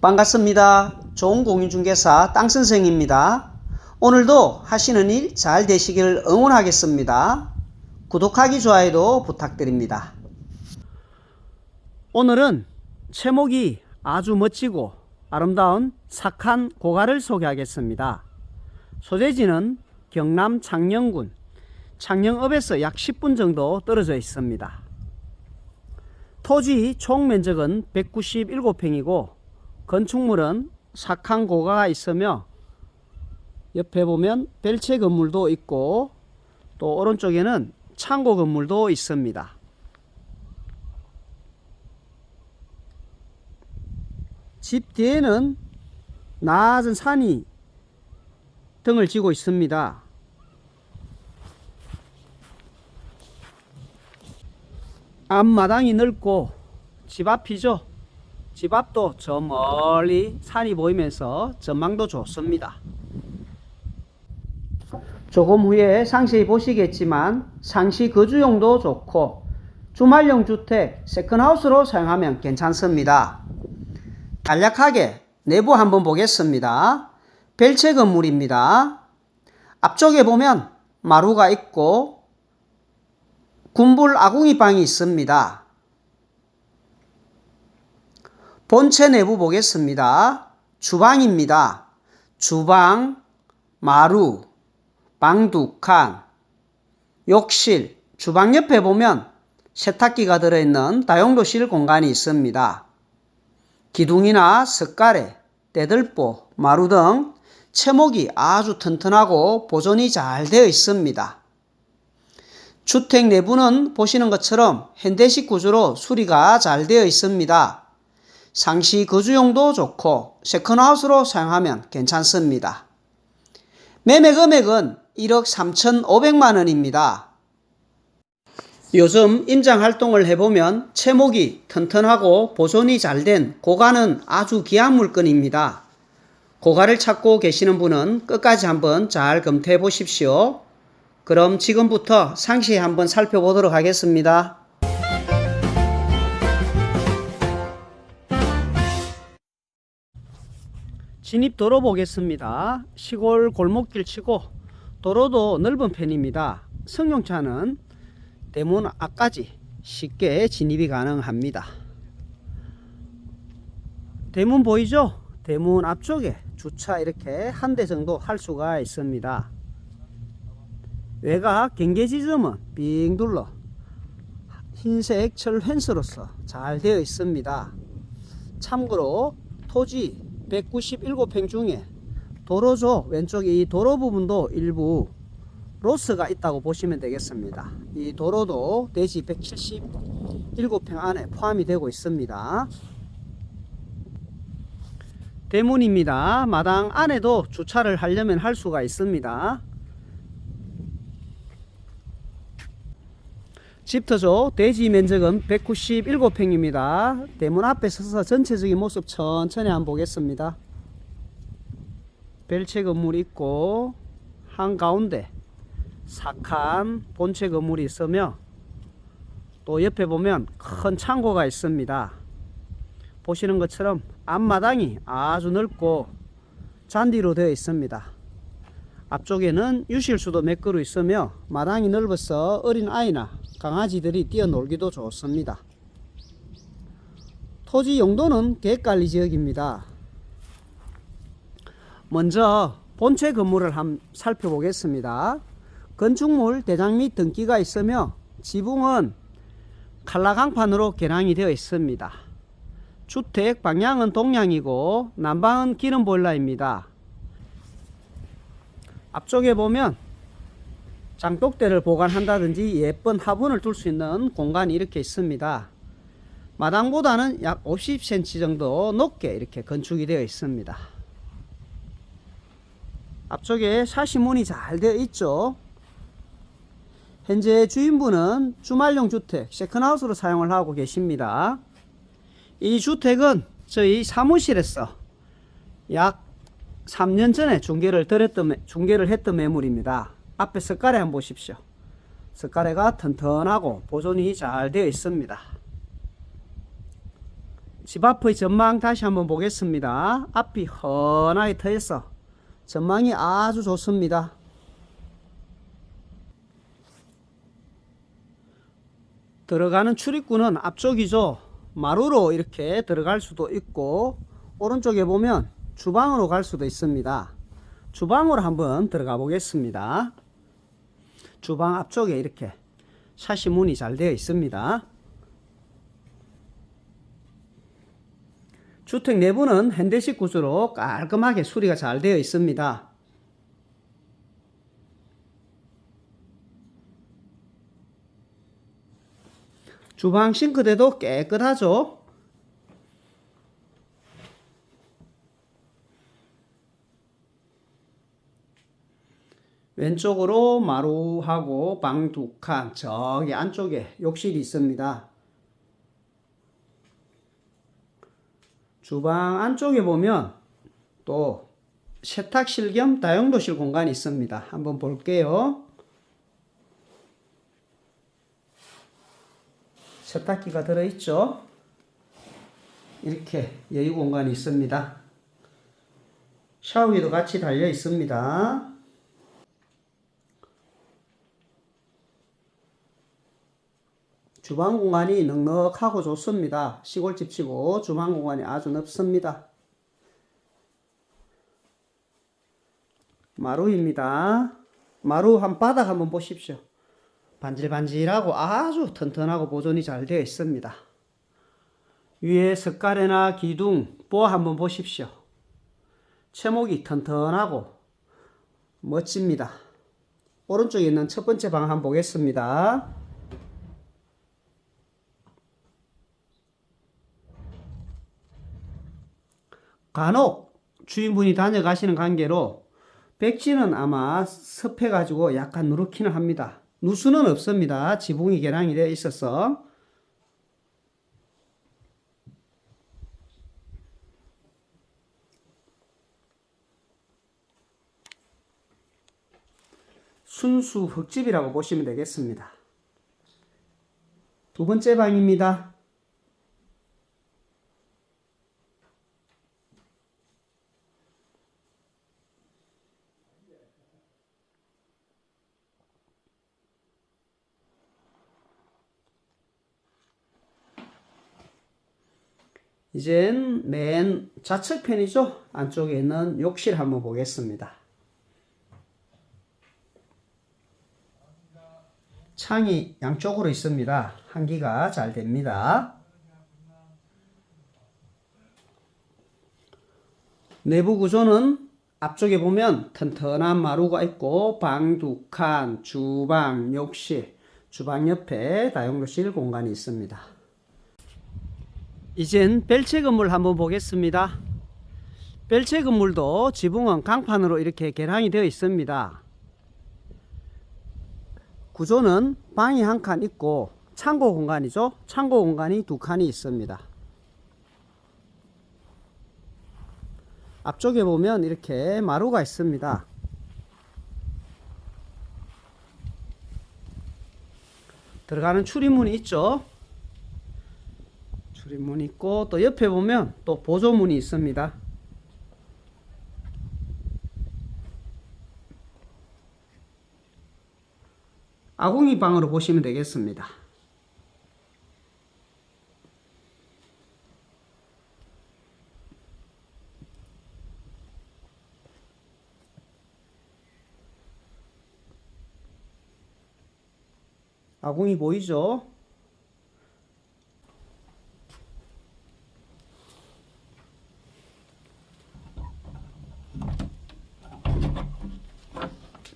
반갑습니다. 좋은 공인중개사 땅선생입니다. 오늘도 하시는 일 잘 되시길 응원하겠습니다. 구독하기, 좋아요도 부탁드립니다. 오늘은 채목이 아주 멋지고 아름다운 sak한 고가를 소개하겠습니다. 소재지는 경남 창녕군 창녕읍에서 약 10분 정도 떨어져 있습니다. 토지 총 면적은 197평이고 건축물은 sak한 고가가 있으며 옆에 보면 벨체 건물도 있고 또 오른쪽에는 창고 건물도 있습니다. 집 뒤에는 낮은 산이 등을 지고 있습니다. 앞마당이 넓고 집 앞이죠. 집 앞도 저 멀리 산이 보이면서 전망도 좋습니다. 조금 후에 상세히 보시겠지만 상시 거주용도 좋고 주말용 주택 세컨하우스로 사용하면 괜찮습니다. 간략하게 내부 한번 보겠습니다. 벨체 건물입니다. 앞쪽에 보면 마루가 있고 군불 아궁이 방이 있습니다. 본체 내부 보겠습니다. 주방입니다. 주방, 마루, 방 두 칸, 욕실, 주방 옆에 보면 세탁기가 들어있는 다용도실 공간이 있습니다. 기둥이나 석가래, 떼들보, 마루 등 채목이 아주 튼튼하고 보존이 잘 되어 있습니다. 주택 내부는 보시는 것처럼 현대식 구조로 수리가 잘 되어 있습니다. 상시 거주용도 좋고 세컨하우스로 사용하면 괜찮습니다. 매매 금액은 1억 3,500만 원입니다. 요즘 임장 활동을 해보면 채목이 튼튼하고 보존이 잘 된 고가는 아주 귀한 물건입니다. 고가를 찾고 계시는 분은 끝까지 한번 잘 검토해 보십시오. 그럼 지금부터 상시 한번 살펴보도록 하겠습니다. 진입 도로 보겠습니다. 시골 골목길 치고 도로도 넓은 편입니다. 승용차는 대문 앞까지 쉽게 진입이 가능합니다. 대문 보이죠? 대문 앞쪽에 주차 이렇게 한 대 정도 할 수가 있습니다. 외곽 경계 지점은 빙 둘러 흰색 철 펜스로서 잘 되어 있습니다. 참고로 토지 197평 중에 도로조 왼쪽 이 도로 부분도 일부 로스가 있다고 보시면 되겠습니다. 이 도로도 대지 177평 안에 포함이 되고 있습니다. 대문입니다. 마당 안에도 주차를 하려면 할 수가 있습니다. 집터조 대지 면적은 197평입니다. 대문 앞에 서서 전체적인 모습 천천히 한번 보겠습니다. 벨체 건물이 있고 한가운데 sak한 본체 건물이 있으며 또 옆에 보면 큰 창고가 있습니다. 보시는 것처럼 앞마당이 아주 넓고 잔디로 되어 있습니다. 앞쪽에는 유실수도 몇 그루 있으며 마당이 넓어서 어린 아이나 강아지들이 뛰어놀기도 좋습니다. 토지 용도는 계획관리 지역입니다. 먼저 본체 건물을 한번 살펴보겠습니다. 건축물 대장 및 등기가 있으며 지붕은 칼라강판으로 개량이 되어 있습니다. 주택 방향은 동향이고 난방은 기름 보일러입니다. 앞쪽에 보면 장독대를 보관한다든지 예쁜 화분을 둘 수 있는 공간이 이렇게 있습니다. 마당보다는 약 50cm 정도 높게 이렇게 건축이 되어 있습니다. 앞쪽에 샤시문이 잘 되어 있죠. 현재 주인분은 주말용 주택 세컨하우스로 사용을 하고 계십니다. 이 주택은 저희 사무실에서 약 3년 전에 중개를 드렸던, 중개를 했던 매물입니다. 앞에 석가래 한번 보십시오. 석가래가 튼튼하고 보존이 잘 되어 있습니다. 집 앞의 전망 다시 한번 보겠습니다. 앞이 훤하게 트여서 전망이 아주 좋습니다. 들어가는 출입구는 앞쪽이죠. 마루로 이렇게 들어갈 수도 있고 오른쪽에 보면 주방으로 갈 수도 있습니다. 주방으로 한번 들어가 보겠습니다. 주방 앞쪽에 이렇게 샤시 문이 잘 되어 있습니다. 주택 내부는 현대식 구조로 깔끔하게 수리가 잘 되어 있습니다. 주방 싱크대도 깨끗하죠. 왼쪽으로 마루하고 방 두 칸, 저기 안쪽에 욕실이 있습니다. 주방 안쪽에 보면 또 세탁실 겸 다용도실 공간이 있습니다. 한번 볼게요. 세탁기가 들어있죠. 이렇게 여유 공간이 있습니다. 샤워기도 같이 달려 있습니다. 주방 공간이 넉넉하고 좋습니다. 시골집치고 주방 공간이 아주 넓습니다. 마루입니다. 마루 한 바닥 한번 보십시오. 반질반질하고 아주 튼튼하고 보존이 잘 되어 있습니다. 위에 석가래나 기둥, 보 한번 보십시오. 채목이 튼튼하고 멋집니다. 오른쪽에 있는 첫 번째 방 한번 보겠습니다. 간혹 주인분이 다녀가시는 관계로 백지는 아마 습해가지고 약간 누렇기는 합니다. 누수는 없습니다. 지붕이 개량이 되어 있어서. 순수 흙집이라고 보시면 되겠습니다. 두 번째 방입니다. 이젠 맨 좌측편이죠. 안쪽에 있는 욕실 한번 보겠습니다. 창이 양쪽으로 있습니다. 환기가 잘 됩니다. 내부 구조는 앞쪽에 보면 튼튼한 마루가 있고 방 두 칸, 주방, 욕실, 주방 옆에 다용도실 공간이 있습니다. 이젠 벨체 건물 한번 보겠습니다. 벨체 건물도 지붕은 강판으로 이렇게 개량이 되어 있습니다. 구조는 방이 한 칸 있고 창고 공간이죠. 창고 공간이 두 칸이 있습니다. 앞쪽에 보면 이렇게 마루가 있습니다. 들어가는 출입문이 있죠. 출입문 있고 또 옆에 보면 또 보조문이 있습니다. 아궁이 방으로 보시면 되겠습니다. 아궁이 보이죠?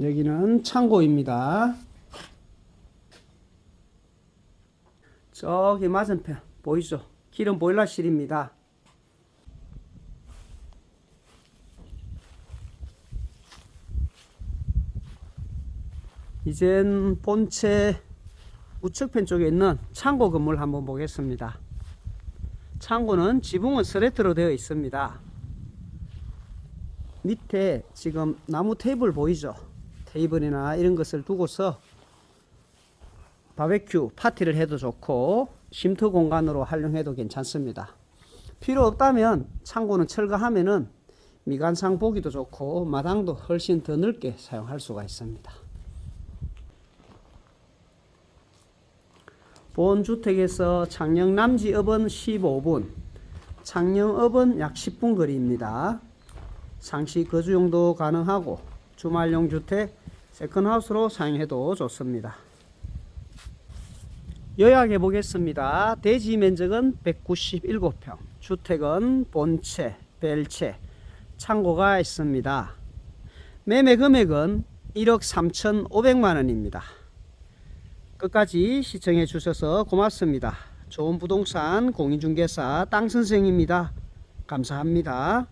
여기는 창고입니다. 저기 맞은편 보이죠? 기름 보일러실입니다. 이젠 본체 우측편 쪽에 있는 창고 건물 한번 보겠습니다. 창고는 지붕은 스레트로 되어 있습니다. 밑에 지금 나무 테이블 보이죠? 테이블이나 이런 것을 두고서 바베큐 파티를 해도 좋고 쉼터 공간으로 활용해도 괜찮습니다. 필요 없다면 창고는 철거하면은 미관상 보기도 좋고 마당도 훨씬 더 넓게 사용할 수가 있습니다. 본주택에서 창녕 남지읍은 15분, 창녕읍은 약 10분 거리입니다. 상시 거주용도 가능하고 주말용 주택, 세컨하우스로 사용해도 좋습니다. 요약해 보겠습니다. 대지 면적은 197평, 주택은 본채, 벨채, 창고가 있습니다. 매매 금액은 1억 3,500만 원입니다. 끝까지 시청해 주셔서 고맙습니다. 좋은 부동산 공인중개사 땅선생입니다. 감사합니다.